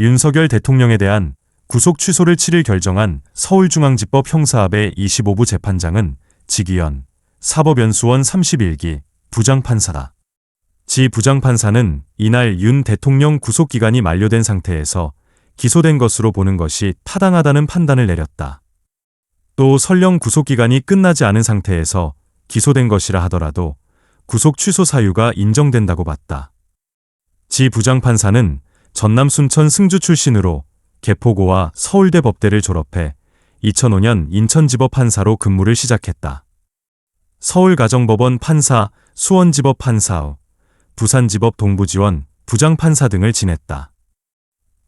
윤석열 대통령에 대한 구속 취소를 7일 결정한 서울중앙지법 형사합의 25부 재판장은 지기현 사법연수원 31기 부장판사다. 지 부장판사는 이날 윤 대통령 구속기간이 만료된 상태에서 기소된 것으로 보는 것이 타당하다는 판단을 내렸다. 또 설령 구속기간이 끝나지 않은 상태에서 기소된 것이라 하더라도 구속 취소 사유가 인정된다고 봤다. 지 부장판사는 전남 순천 승주 출신으로 개포고와 서울대 법대를 졸업해 2005년 인천지법 판사로 근무를 시작했다. 서울가정법원 판사, 수원지법 판사 후 부산지법 동부지원, 부장판사 등을 지냈다.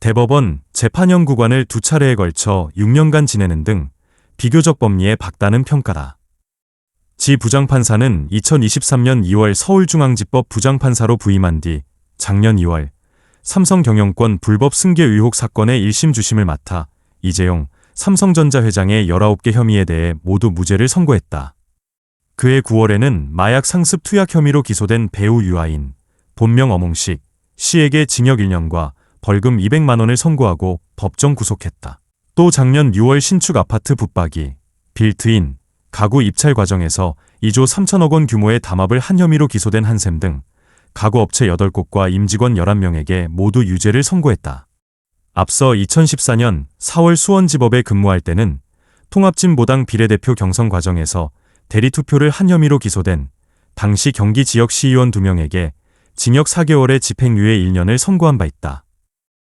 대법원 재판연구관을 두 차례에 걸쳐 6년간 지내는 등 비교적 법리에 박다는 평가다. 지 부장판사는 2023년 2월 서울중앙지법 부장판사로 부임한 뒤 작년 2월 삼성 경영권 불법 승계 의혹 사건의 1심 주심을 맡아 이재용 삼성전자 회장의 19개 혐의에 대해 모두 무죄를 선고했다. 그해 9월에는 마약 상습 투약 혐의로 기소된 배우 유아인, 본명 어몽식, 씨에게 징역 1년과 벌금 200만 원을 선고하고 법정 구속했다. 또 작년 6월 신축 아파트 붙박이, 빌트인, 가구 입찰 과정에서 2조 3천억 원 규모의 담합을 한 혐의로 기소된 한샘 등 가구 업체 8곳과 임직원 11명에게 모두 유죄를 선고했다. 앞서 2014년 4월 수원지법에 근무할 때는 통합진보당 비례대표 경선 과정에서 대리투표를 한 혐의로 기소된 당시 경기 지역 시의원 2명에게 징역 4개월의 집행유예 1년을 선고한 바 있다.